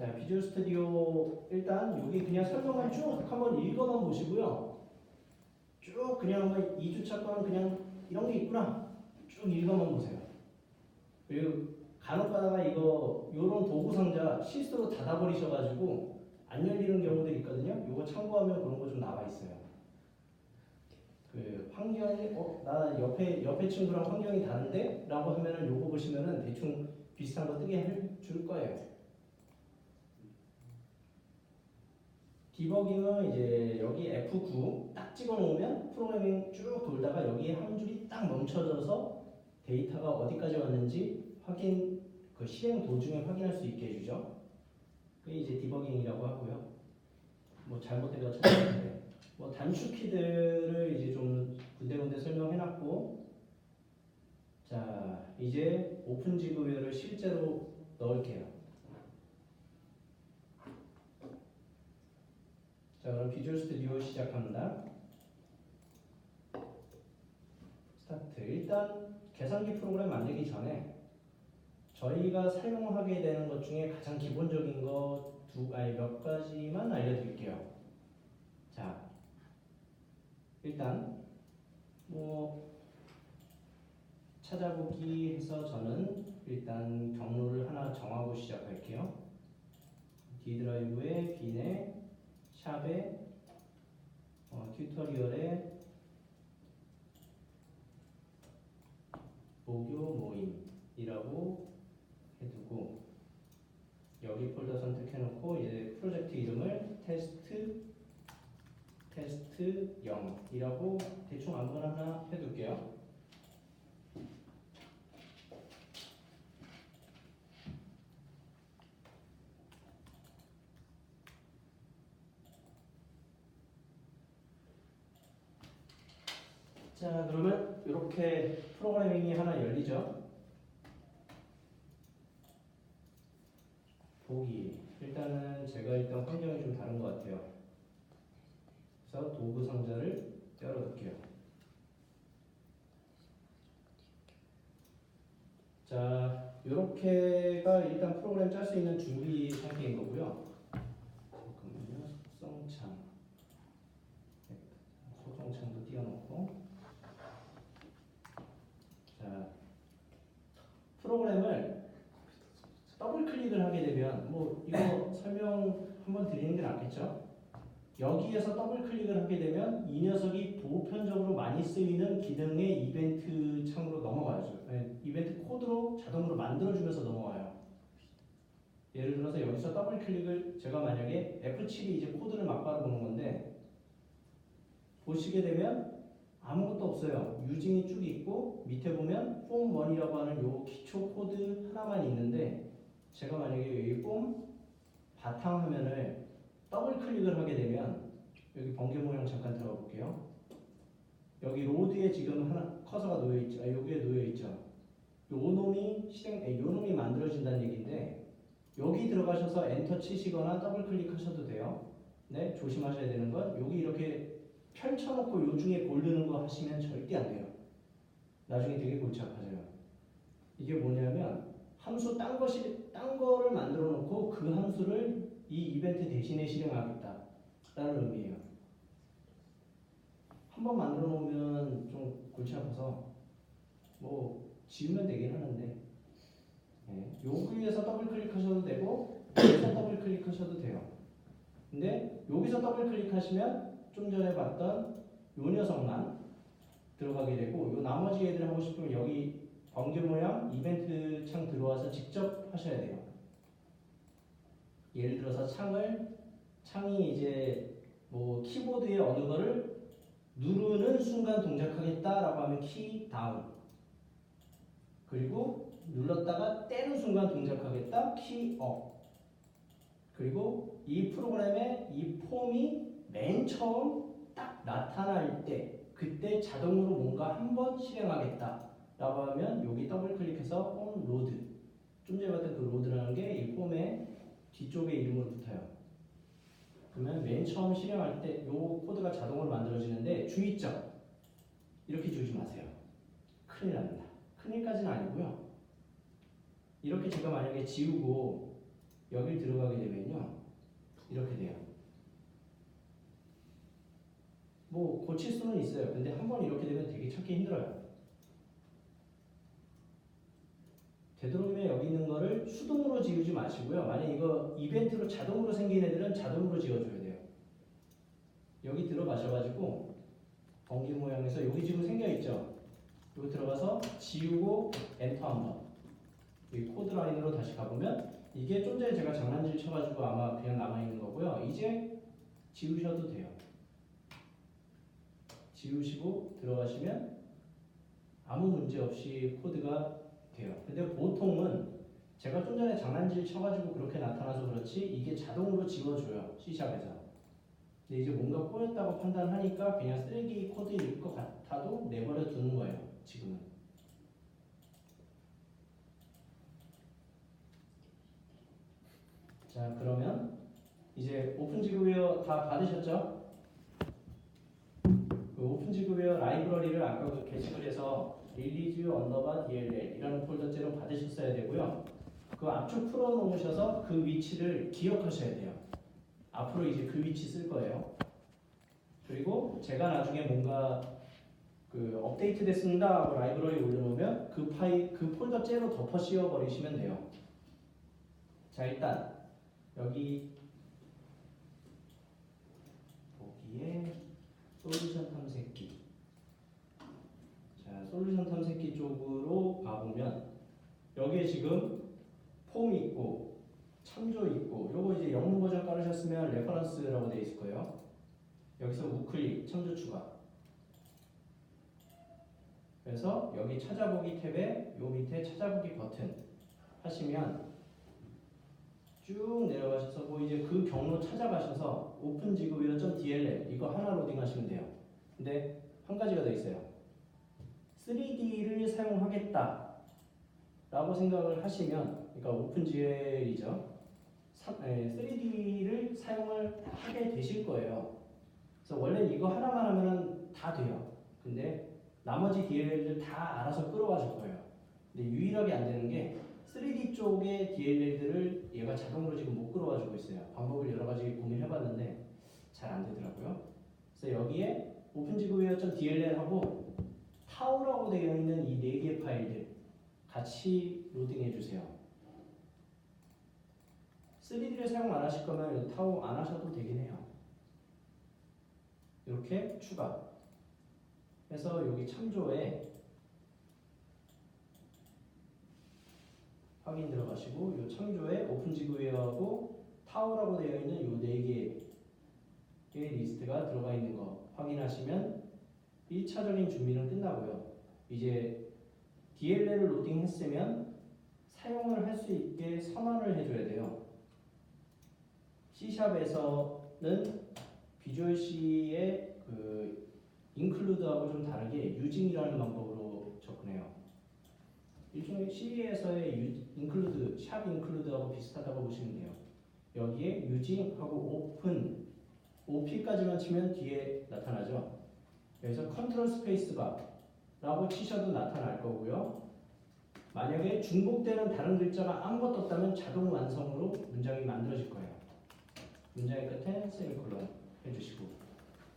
자, 비주얼 스튜디오 일단 여기 그냥 설명만 쭉 한번 읽어만 보시고요. 쭉 그냥 뭐 2주차 건 그냥 이런 게 있구나. 쭉 읽어만 보세요. 그리고 간혹 가다가 이거 요런 도구 상자 실수로 닫아버리셔가지고 안 열리는 경우도 있거든요. 요거 참고하면 그런 거 좀 나와 있어요. 그 환경이 어 나 옆에 옆에 친구랑 환경이 다른데라고 하면은 요거 보시면은 대충 비슷한 거 뜨게 해 줄 거예요. 디버깅은 이제 여기 F9 딱 찍어 놓으면 프로그래밍 쭉 돌다가 여기에 한 줄이 딱 멈춰져서 데이터가 어디까지 왔는지 확인 그 실행 도중에 확인할 수 있게 해주죠. 그게 이제 디버깅이라고 하고요. 뭐거 찾았는데 뭐 단축키들을 이제 좀 군데군데 설명해놨고 자 이제 오픈 지구별을 실제로 넣을게요. 자 그럼 비주얼 스튜디오 시작합니다. 스타트. 일단 계산기 프로그램 만들기 전에 저희가 사용하게 되는 것 중에 가장 기본적인 거두 아니 몇 가지만 알려드릴게요. 자 일단 뭐 찾아보기 해서 저는 일단 경로를 하나 정하고 시작할게요. D 드라이브에 빈에 샵에 어, 튜토리얼에 모교 모임이라고 해두고 여기 폴더 선택해놓고 이제 프로젝트 이름을 테스트 테스트 0이라고 대충 아무거나 하나 해둘게요. 자 그러면 이렇게 프로그래밍이 하나 열리죠. 보기 일단은 제가 일단 환경이 좀 다른 것 같아요. 그래서 도구 상자를 열어둘게요. 자 이렇게가 일단 프로그램 짤 수 있는 준비 상태인 거고요. 속성창 네, 속성창도 띄워놓고 자 프로그램을 더블 클릭을 하게 되면 뭐 이거 설명 한번 드리는 게 낫겠죠? 여기에서 더블 클릭을 하게 되면 이 녀석이 보편적으로 많이 쓰이는 기능의 이벤트 창으로 넘어가죠. 네, 이벤트 코드로 자동으로 만들어주면서 넘어와요. 예를 들어서 여기서 더블 클릭을 제가 만약에 F7이 이제 코드를 막바로 보는 건데 보시게 되면 아무것도 없어요. 유징이 쭉 있고 밑에 보면 폼 1이라고 하는 요 기초 코드 하나만 있는데 제가 만약에 여기 폼 바탕 화면을 더블 클릭을 하게 되면 여기 번개 모양 잠깐 들어가 볼게요. 여기 로드에 지금 하나 커서가 놓여 있죠. 아, 여기에 놓여 있죠. 요 놈이 실행, 에, 요 놈이 만들어진다는 얘기인데 여기 들어가셔서 엔터 치시거나 더블 클릭하셔도 돼요. 네, 조심하셔야 되는 건 여기 이렇게 펼쳐놓고 요 중에 고르는 거 하시면 절대 안 돼요. 나중에 되게 골치 아파져요. 이게 뭐냐면 함수 딴 것이 딴 거를 만들어 놓고 그 함수를 이 이벤트 대신에 실행하겠다라는 의미예요. 한번 만들어 놓으면 좀 골치 아파서 뭐 지우면 되긴 하는데 네, 여기에서 더블 클릭하셔도 되고 여기서 더블 클릭하셔도 돼요. 근데 여기서 더블 클릭하시면 좀 전에 봤던 요 녀석만 들어가게 되고 요 나머지 애들 하고 싶으면 여기 번개 모양 이벤트 창 들어와서 직접 하셔야 돼요. 예를 들어서 창을 창이 이제 뭐 키보드에 어느 거를 누르는 순간 동작하겠다라고 하면 키 다운 그리고 눌렀다가 떼는 순간 동작하겠다 키 업 그리고 이 프로그램의 이 폼이 맨 처음 딱 나타날 때 그때 자동으로 뭔가 한 번 실행하겠다 라고 하면 여기 더블 클릭해서 폼 로드 좀 전에 봤던 그 로드라는 게이 폼의 뒤쪽에 이름으로 붙어요. 그러면 맨 처음 실행할 때 이 코드가 자동으로 만들어지는데 주의점 이렇게 주지 마세요. 큰일 납니다. 큰일까지는 아니고요. 이렇게 제가 만약에 지우고 여길 들어가게 되면요. 이렇게 돼요. 뭐 고칠 수는 있어요. 근데 한 번 이렇게 되면 되게 찾기 힘들어요. 되도록이면 여기 있는 거를 수동으로 지우지 마시고요. 만약 이거 이벤트로 자동으로 생긴 애들은 자동으로 지워줘야 돼요. 여기 들어가셔가지고 번개 모양에서 여기 지금 생겨 있죠. 여기 들어가서 지우고 엔터 한번. 이 코드 라인으로 다시 가보면 이게 좀 전에 제가 장난질 쳐가지고 아마 그냥 남아 있는 거고요. 이제 지우셔도 돼요. 지우시고 들어가시면 아무 문제 없이 코드가 돼요. 근데 보통은 제가 좀 전에 장난질 쳐가지고 그렇게 나타나서 그렇지 이게 자동으로 지워줘요. C샵에서. 근데 이제 뭔가 꼬였다고 판단하니까 그냥 쓰레기 코드일 것 같아도 내버려 두는 거예요. 지금은. 자 그러면 이제 오픈 지구웨어 다 받으셨죠? 그 오픈 지구웨어 라이브러리를 아까 그 게시글 해서 릴리즈 언더바 DLL 이라는 폴더째로 받으셨어야 되고요. 그 압축 풀어 놓으셔서 그 위치를 기억하셔야 돼요. 앞으로 이제 그 위치 쓸 거예요. 그리고 제가 나중에 뭔가 그 업데이트 됐습니다 하고 라이브러리 올려놓으면 그 파일 그 폴더째로 덮어 씌워 버리시면 돼요. 자 일단 여기 보기에 솔루션 탐색기 자 솔루션 탐색기 쪽으로 가보면 여기에 지금 폼이 있고 참조 있고 요거 이제 영문 버전 깔으셨으면 레퍼런스라고 되어 있을 거예요 여기서 우클릭 참조 추가 그래서 여기 찾아보기 탭에 요 밑에 찾아보기 버튼 하시면 쭉 내려가셔서 뭐 이제 그 경로 찾아가셔서 오픈 지구웨어.dll 이거 하나 로딩하시면 돼요. 근데 한 가지가 더 있어요. 3D를 사용하겠다 라고 생각을 하시면 그러니까 오픈GL이죠. 3D를 사용을 하게 되실 거예요. 그래서 원래 이거 하나만 하면은 다 돼요. 근데 나머지 DLL들 다 알아서 끌어와 줄 거예요. 근데 유일하게 안 되는 게 3D 쪽의 DLL들을 얘가 자동으로 지금 못 끌어와 주고 있어요. 방법을 여러 가지 고민해봤는데 잘 안 되더라고요. 그래서 여기에 오픈지구웨어.dll하고 타우라고 되어 있는 이 네 개의 파일들 같이 로딩해 주세요. 3D를 사용 안 하실 거면 타우 안 하셔도 되긴 해요. 이렇게 추가. 해서 여기 참조에 확인 들어가시고 이 창조에 오픈지구웨어하고 타워라고 되어 있는 이 네 개의 리스트가 들어가 있는 거 확인하시면 1차적인 준비는 끝나고요. 이제 DLL을 로딩했으면 사용을 할 수 있게 선언을 해줘야 돼요. C샵에서는 비주얼 C의 그 include하고 좀 다르게 using이라는 방법으로 접근해요. 일종의 C에서의 include, 샵 include하고 비슷하다고 보시면 돼요. 여기에 using하고 open, op까지만 치면 뒤에 나타나죠. 여기서 컨트롤 스페이스 바 라고 치셔도 나타날 거고요. 만약에 중복되는 다른 글자가 아무것도 없다면 자동 완성으로 문장이 만들어질 거예요. 문장의 끝에 세미콜론 해주시고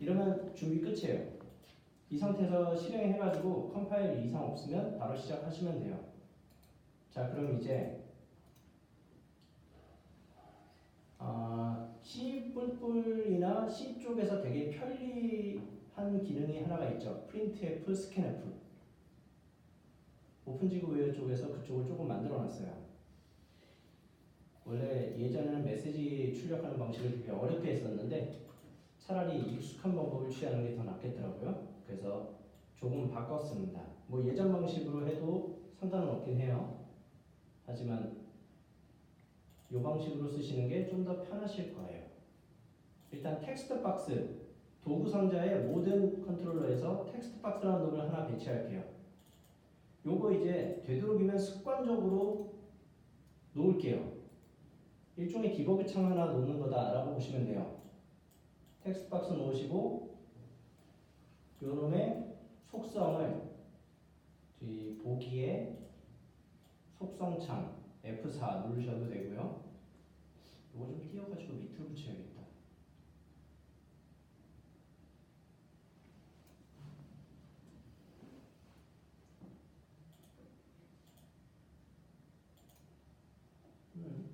이러면 준비 끝이에요. 이 상태에서 실행해가지고 컴파일 이상 없으면 바로 시작하시면 돼요. 자, 그럼 이제 아, C 뿔뿔이나 C 쪽에서 되게 편리 한 기능이 하나가 있죠. printf, scanf. 오픈지구웨어 쪽에서 그쪽을 조금 만들어 놨어요. 원래 예전에는 메시지 출력하는 방식을 되게 어렵게 했었는데 차라리 익숙한 방법을 취하는 게 더 낫겠더라고요. 그래서 조금 바꿨습니다. 뭐 예전 방식으로 해도 상관은 없긴 해요. 하지만 이 방식으로 쓰시는 게 좀 더 편하실 거예요. 일단 텍스트 박스 도구 상자의 모든 컨트롤러에서 텍스트 박스라는 놈을 하나 배치할게요. 요거 이제 되도록이면 습관적으로 놓을게요. 일종의 디버그 창 하나 놓는 거다라고 보시면 돼요. 텍스트 박스 놓으시고 요놈의 속성을 이 보기에 속성창 F4 누르셔도 되고요. 이거 좀 띄워가지고 밑으로 붙여야겠다. 음.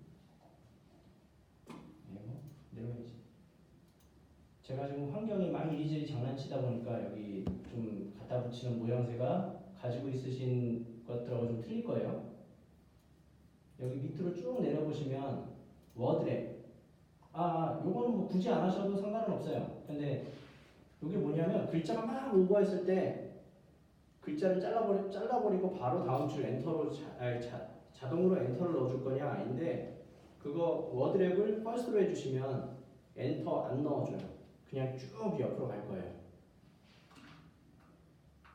네, 뭐 내려야지. 제가 지금 환경이 막 이리저리 장난치다 보니까 여기 좀 갖다 붙이는 모양새가 가지고 있으신 것들하고 좀 틀릴 거예요. 여기 밑으로 쭉 내려보시면 워드랩 아 요거는 뭐 굳이 안 하셔도 상관은 없어요. 근데 이게 뭐냐면 글자가 막 오버했을 때 글자를 잘라버리, 잘라버리고 바로 다음 줄 엔터로 자, 아니, 자, 자동으로 엔터를 넣어줄 거냐 아닌데 그거 워드랩을 퍼스트로 해주시면 엔터 안 넣어줘요. 그냥 쭉 옆으로 갈 거예요.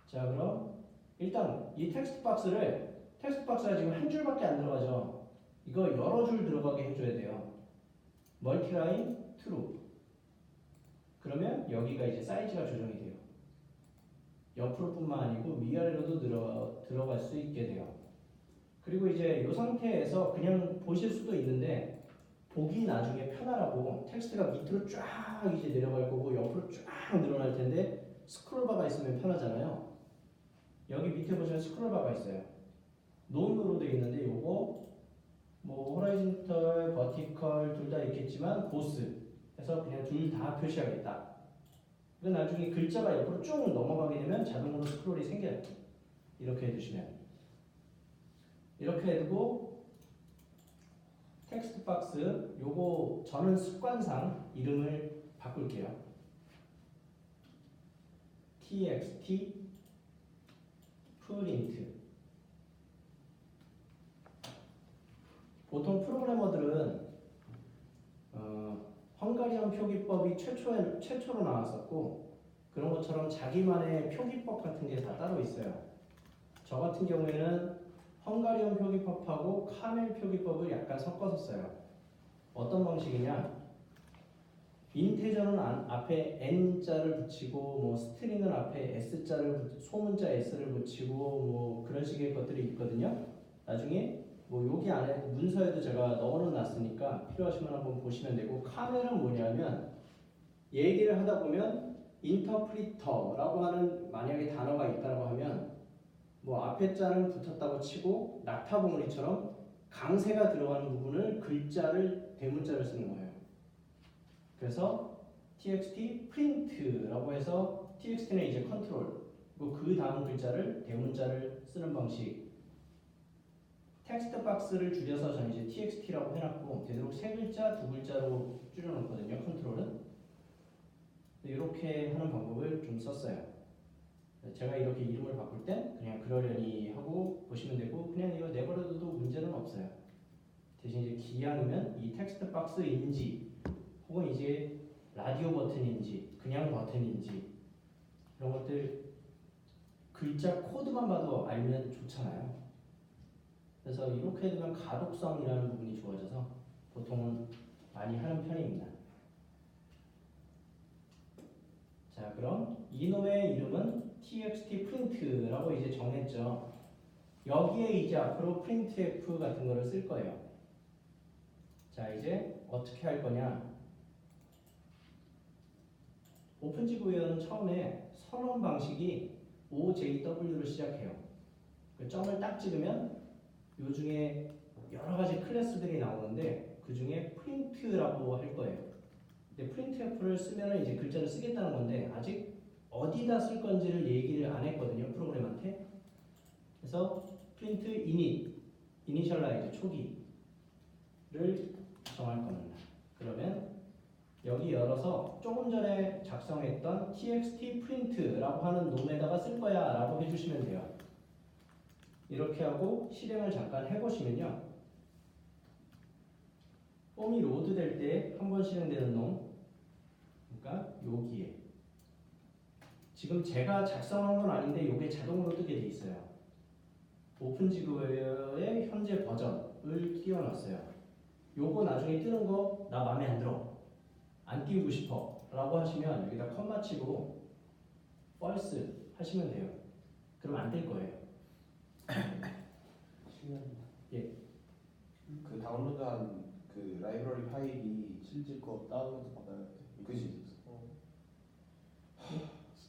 자 그럼 일단 이 텍스트 박스를 텍스트 박스가 지금 한 줄밖에 안 들어가죠. 이거 여러 줄 들어가게 해줘야 돼요. 멀티라인 트루. 그러면 여기가 이제 사이즈가 조정이 돼요. 옆으로뿐만 아니고 위아래로도 들어, 들어갈 수 있게 돼요. 그리고 이제 이 상태에서 그냥 보실 수도 있는데 보기 나중에 편하라고 텍스트가 밑으로 쫙 이제 내려갈 거고 옆으로 쫙 늘어날 텐데 스크롤바가 있으면 편하잖아요. 여기 밑에 보시면 스크롤바가 있어요. 논으로 되어 있는데 요거 뭐 호라이즌털, 버티컬 둘 다 있겠지만 보스 해서 그냥 둘 다 표시하겠다. 그 나중에 글자가 옆으로 쭉 넘어가게 되면 자동으로 스크롤이 생겨요. 이렇게 해두시면 이렇게 해두고 텍스트 박스 요거 저는 습관상 이름을 바꿀게요. txt 프린트 보통 프로그래머들은 어, 헝가리언 표기법이 최초에, 최초로 나왔었고 그런 것처럼 자기만의 표기법 같은 게 다 따로 있어요. 저 같은 경우에는 헝가리언 표기법하고 카멜 표기법을 약간 섞어서 써요. 어떤 방식이냐? 인테저는 안- 앞에 n자를 붙이고 뭐 스트링은 앞에 s자를 붙- 소문자 s를 붙이고 뭐 그런 식의 것들이 있거든요. 나중에 뭐 여기 안에 문서에도 제가 넣어는 놨으니까 필요하시면 한번 보시면 되고 카멜은 뭐냐면 얘기를 하다 보면 인터프리터라고 하는 만약에 단어가 있다고 하면 뭐 앞에 자는 붙었다고 치고 낙타 봉우리처럼 강세가 들어가는 부분을 글자를 대문자를 쓰는 거예요. 그래서 txt print라고 해서 txt는 이제 컨트롤. 그 다음 글자를 대문자를 쓰는 방식. 텍스트 박스를 줄여서 저는 이제 txt라고 해놨고 되도록 세 글자 두 글자로 줄여놓거든요 컨트롤은. 이렇게 하는 방법을 좀 제가 이렇게 이름을 바꿀 땐 그냥 그러려니 하고 보시면 되고 그냥 이거 내버려둬도 문제는 없어요 대신 이제 기왕이면 이 텍스트 박스인지 혹은 이제 라디오 버튼인지 그냥 버튼인지 이런 것들 글자 코드만 봐도 알면 좋잖아요. 그래서 이렇게 되면 가독성이라는 부분이 좋아져서 보통은 많이 하는 편입니다. 자, 그럼 이놈의 이름은 txt print라고 이제 정했죠. 여기에 이제 앞으로 printf 같은 거를 쓸 거예요. 자, 이제 어떻게 할 거냐? 오픈지구에는 처음에 선언 방식이 OJW로 시작해요. 그 점을 딱 찍으면 요 중에 여러 가지 클래스들이 나오는데 그 중에 프린트라고 할 거예요. 근데 프린트F를 쓰면 이제 글자를 쓰겠다는 건데 아직 어디다 쓸 건지를 얘기를 안 했거든요 프로그램한테. 그래서 프린트 이닛, 이니셜라이즈 초기를 정할 겁니다. 그러면 여기 열어서 조금 전에 작성했던 txt print라고 하는 놈에다가 쓸 거야 라고 해주시면 돼요. 이렇게 하고 실행을 잠깐 해보시면요. 폼이 로드 될 때 한 번 실행되는 놈, 그러니까 여기에 지금 제가 작성한 건 아닌데 이게 자동으로 뜨게 돼 있어요. 오픈지구의 현재 버전을 띄워놨어요. 요거 나중에 뜨는 거 나 마음에 안 들어. 안 띄우고 싶어 라고 하시면 여기다 컴마 치고 false 하시면 돼요 그럼 안뜰 거예요. 예. 그 다운로드한 그그 라이브러리 파일이 실질 거 다운로드 받아야 돼. 그지?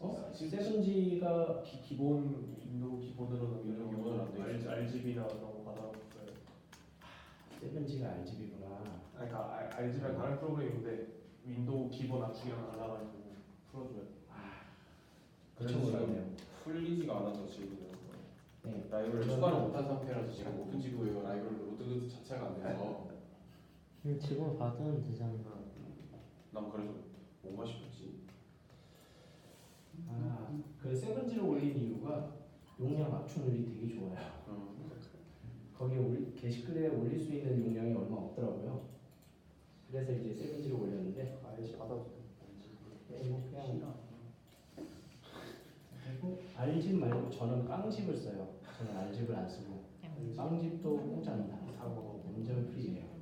어. 어? 세븐지가 기, 기본 윈도우 기본으로는 이런 경우는 안 되죠. RGB나 그런 거 받아봤어요. 세븐지가 RGB구나. 아니, 그러니까 알- RGB랑 다른 프로그램인데 윈도우 기본 압축이랑 달라가지고 풀어줘야 돼. 그쵸 그래서 그러네요. 풀리지가 않아서 지금 네. 라이브러리 추가를 못한 상태라서 지금 오픈지도에 라이브러리 로드 자체가 안 돼서 지금 받으면 되잖아. 난 그래서 뭔가 싶었지 아, 그 세븐지를 올린 이유가 용량 압축률이 되게 좋아요. 음. 거기에 올, 게시글에 올릴 수 있는 용량이 얼마 없더라고요. 그래서 이제 세븐지를 올렸는데 받아도 돼. 네, 뭐 그냥 그리고 R집 말고 저는 깡집을 써요. 저는 R집을 안 쓰고 깡집도 공짜입니다. 사고. 완전 프리예요.